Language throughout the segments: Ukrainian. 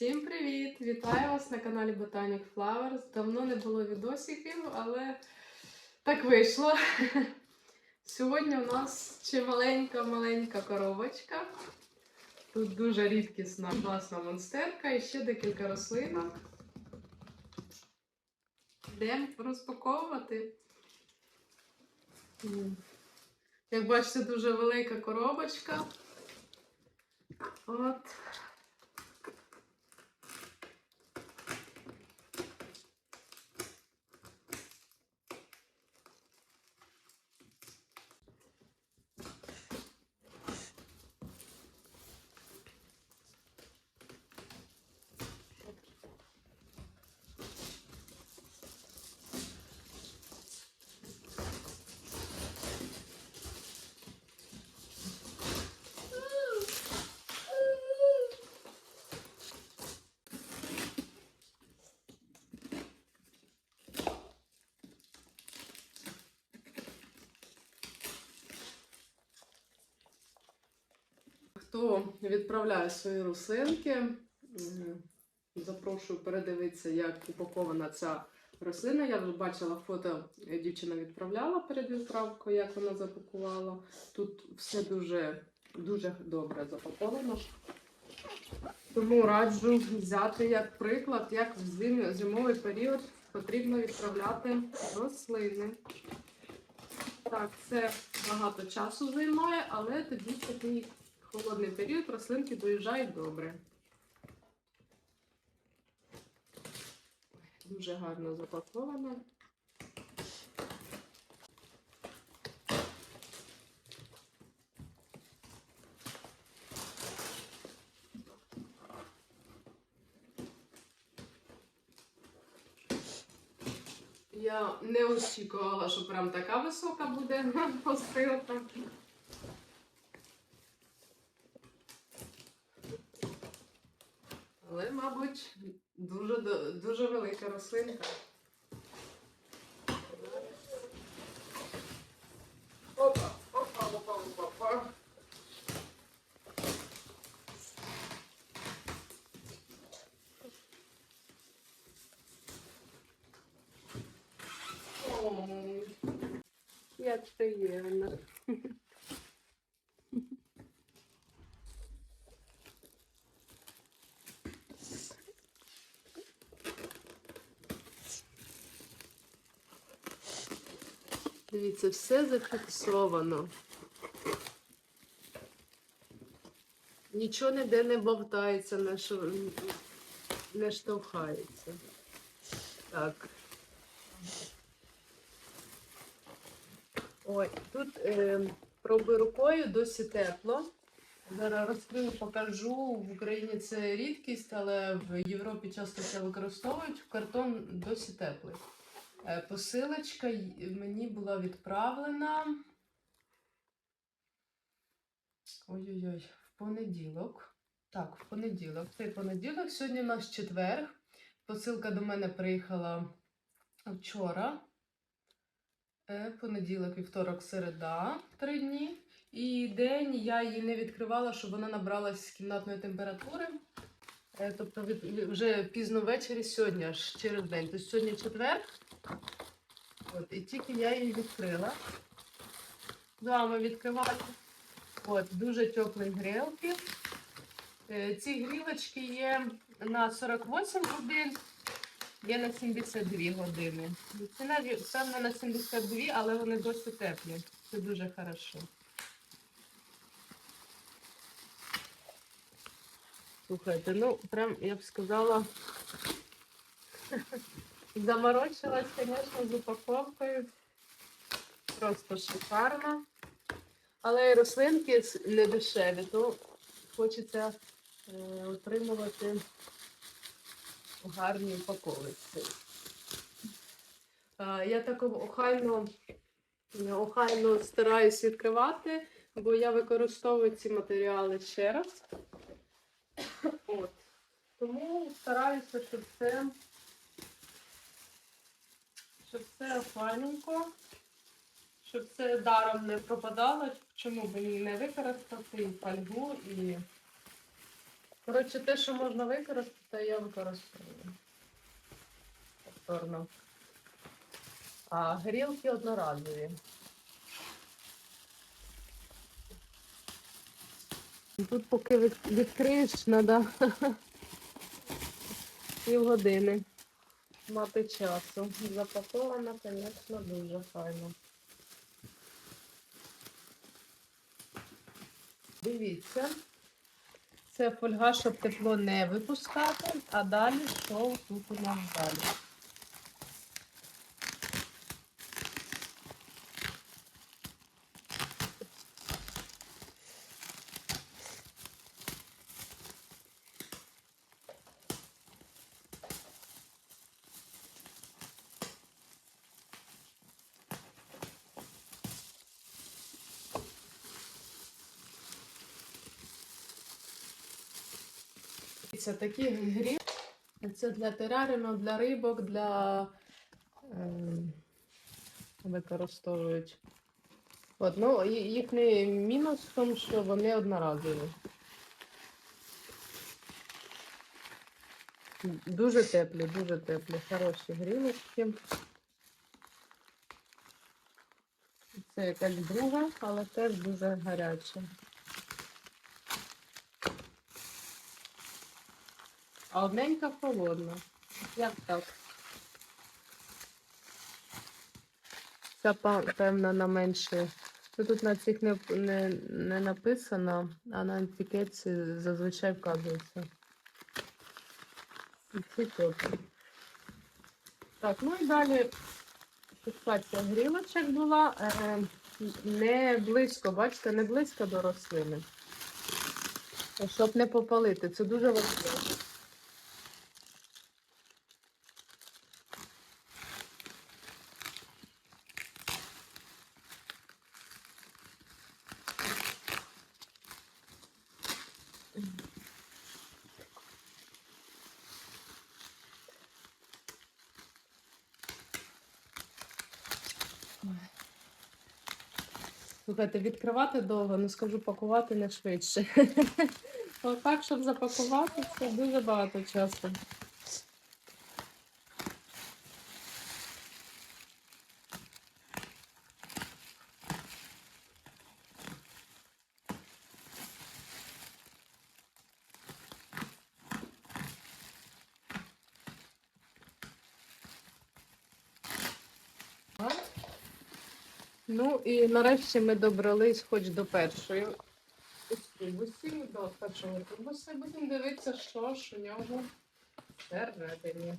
Всім привіт! Вітаю вас на каналі Botanic Flowers. Давно не було відосиків, але так вийшло. Сьогодні у нас чималенька-маленька коробочка. Тут дуже рідкісна класна монстерка і ще декілька рослинок. Йдемо розпаковувати. Як бачите, дуже велика коробочка. От. Хто відправляє свої рослинки, запрошую передивитися, як упакована ця рослина. Я вже бачила фото, дівчина відправляла перед відправкою, як вона запакувала. Тут все дуже, дуже добре запаковано. Тому раджу взяти як приклад, як в зим- зимовий період потрібно відправляти рослини. Так, це багато часу займає, але тоді такий холодний період рослинки доїжджають добре. Дуже гарно запаковано. Я не очікувала, що прям така висока буде посилка. Але, мабуть, дуже, велика рослинка. Опа, опа, опа, опа, опа. Як приємно. Дивіться, все зафіксовано. Нічого ніде не бовтається, не, шо... не штовхається. Так. Ой, тут е, пробую рукою досі тепло. Зараз розкрию, покажу. В Україні це рідкість, але в Європі часто це використовують. Картон досі теплий. Е, Посилочка мені була відправлена. Ой-ой-ой, в понеділок. Так, в понеділок. Цей понеділок. Сьогодні у нас четвер. Посилка до мене приїхала вчора. Е, Понеділок, вівторок, середа, три дні. І день я її не відкривала, щоб вона набралась кімнатної температури. Е, Тобто вже пізно ввечері сьогодні, аж через день. Тобто сьогодні четвер. От, і тільки я її відкрила. З вами відкриваю. От, дуже теплі грілки. Е, Ці грілочки є на 48 годин, є на 72 години. Ціна певно на 72, але вони досить теплі. Це дуже хорошо. Слухайте, ну прям я б сказала. Заморочилась, звісно, з упаковкою. Просто шикарно. Але і рослинки не дешеві, то хочеться е, отримувати в гарній упаковці. Е, я так охайно, охайно стараюсь відкривати, бо я використовую ці матеріали ще раз. От. Тому стараюся, щоб це щоб все файненько, щоб це даром не пропадало, чому б її не використати і фольгу, і Коротше, те, що можна використати, я використовую. Повторно. А грілки одноразові. Тут поки відкриєш, треба півгодини мати часу. Запакована, звісно, дуже файно. Дивіться. Це фольга, щоб тепло не випускати, а далі що тут у нас далі? Це такі грі. Це для тераріуму, для рибок, для ем, використовують. От, ну, їхній мінус в тому, що вони одноразові. Дуже теплі, дуже теплі, хороші грілочки. Це якась друга, але теж дуже гаряча. А одненька холодна. Як так? Ця певна на менше. Тут на цих не, не, не написано, а на етикетці зазвичай вказується. І ці теплі. Так, ну і далі фіксація грілочок була. Е, не близько, бачите, не близько до рослини. Щоб не попалити. Це дуже важливо. Слухайте, відкривати довго, ну скажу, пакувати не швидше. Так, щоб запакувати, це дуже багато часу. Ну і нарешті ми добрались хоч до першої трубусі, до першого тубуса. Будемо дивитися, що ж у нього всередині.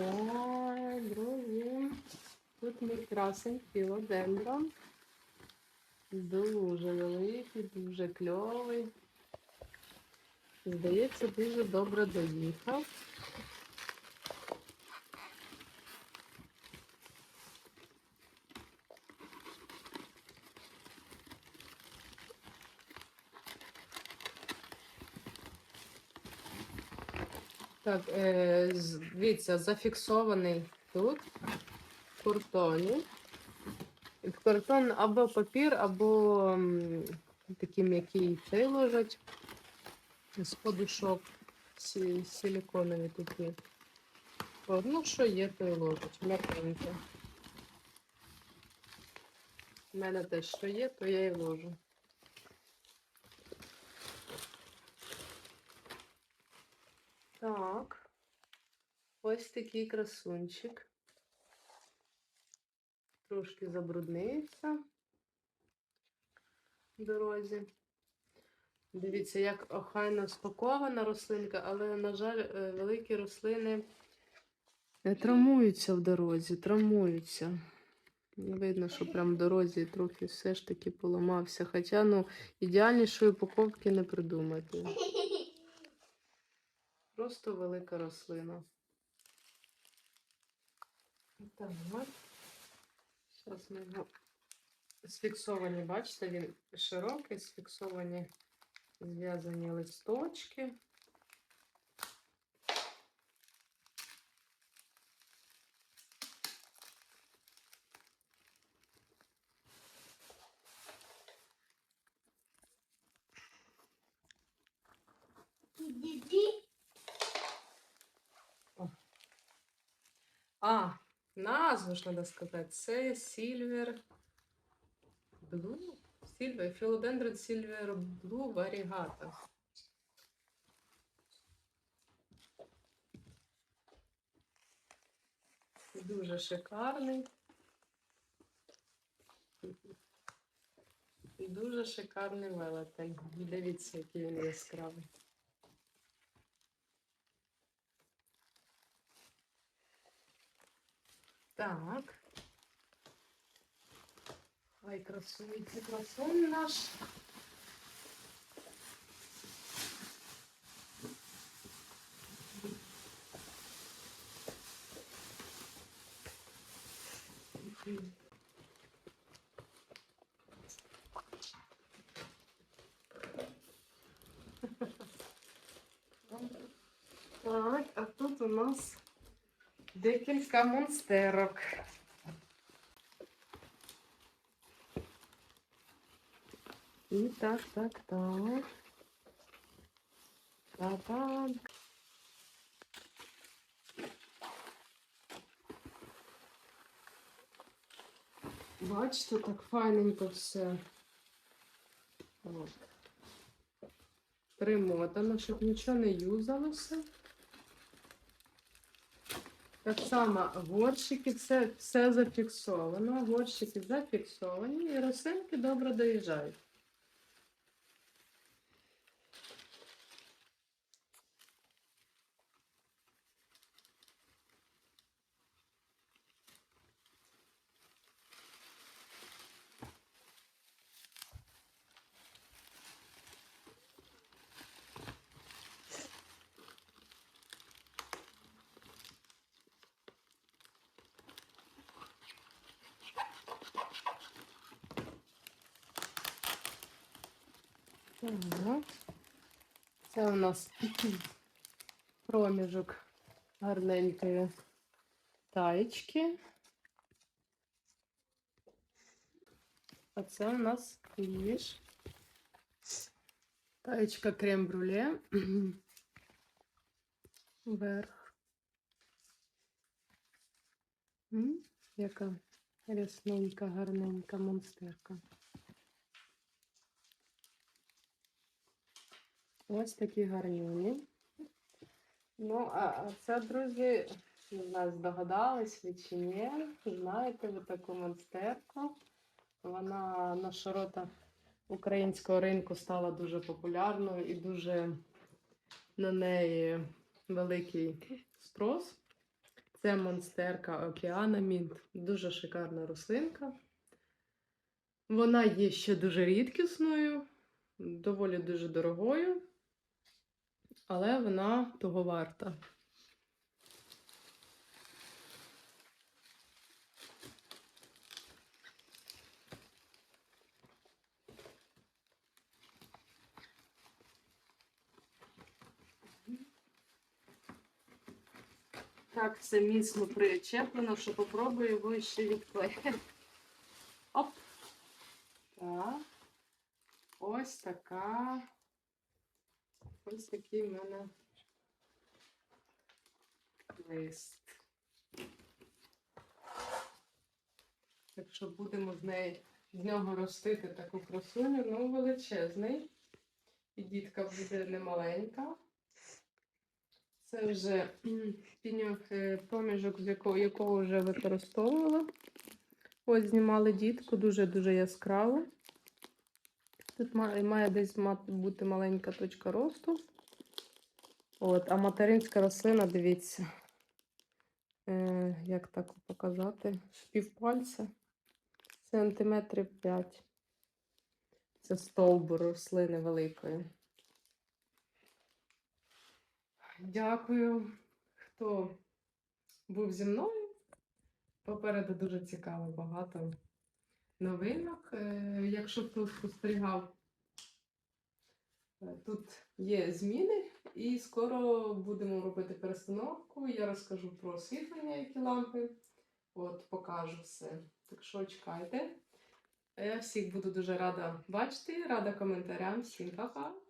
Ой, друзі, тут мій красень філодендрон. Дуже великий, дуже кльовий. Здається, дуже добре доїхав. Так, е, дивіться, зафіксований тут в картоні. Картон або папір, або м, такі м'які цей ложать з подушок сі- силіконові такі. Ну, що є, то й ложать. М'якеньке. У мене теж що є, то я і ложу. Так. Ось такий красунчик. Трошки забруднився в дорозі. Дивіться, як охайно спакована рослинка, але, на жаль, е, великі рослини травмуються в дорозі, травмуються. Видно, що прям в дорозі трохи все ж таки поламався. Хоча, ну, ідеальнішої упаковки не придумати. Просто велика рослина. Так. Зараз ми його Сфіксовані, бачите, він широкий, сфіксовані зв'язані листочки. А, назву ж треба сказати. Це Silver Blue. Silver, Philodendron Silver Blue Variegata. Дуже шикарний. І Дуже шикарний велетень. Дивіться, який він яскравий. Так. Ай, красується красун наш. Так, а тут у нас декілька монстерок. І так, так, так. Та-так. Бачите, так файненько все. От. Примотано, щоб нічого не юзалося. Так само горщики, все, все зафіксовано. Горщики зафіксовані і росинки добре доїжджають. Це у нас проміжок гарненької таєчки. А це у нас кіш. Таєчка крем-брюле. Верх. М, Яка рясненька, гарненька монстерка. Ось такі гарнюні. Ну, а а це, друзі, не знаю, здогадались ви чи ні. Знаєте ви таку монстерку. Вона на широтах українського ринку стала дуже популярною і дуже на неї великий спрос. Це монстерка Океана Мінт. Дуже шикарна рослинка. Вона є ще дуже рідкісною, доволі дуже дорогою але вона того варта. Так, все міцно причеплено, що попробую його ще відклеїти. Оп! Так. Ось така Ось такий в мене лист. Так що будемо з неї з нього ростити таку красуню, ну величезний. І дітка буде немаленька. Це вже піньок, е, проміжок, з якого, якого вже використовувала. Ось знімали дітку, дуже-дуже яскраво. Тут має, десь бути маленька точка росту. От, а материнська рослина, дивіться, е, як так показати, півпальця, сантиметрів 5. Це стовбур рослини великої. Дякую, хто був зі мною. Попереду дуже цікаво багато новинок. Е, Якщо хто спостерігав, е, тут є зміни, і скоро будемо робити перестановку. Я розкажу про освітлення, які лампи. От, покажу все. Так що чекайте. Я всіх буду дуже рада бачити, рада коментарям. Всім па-па!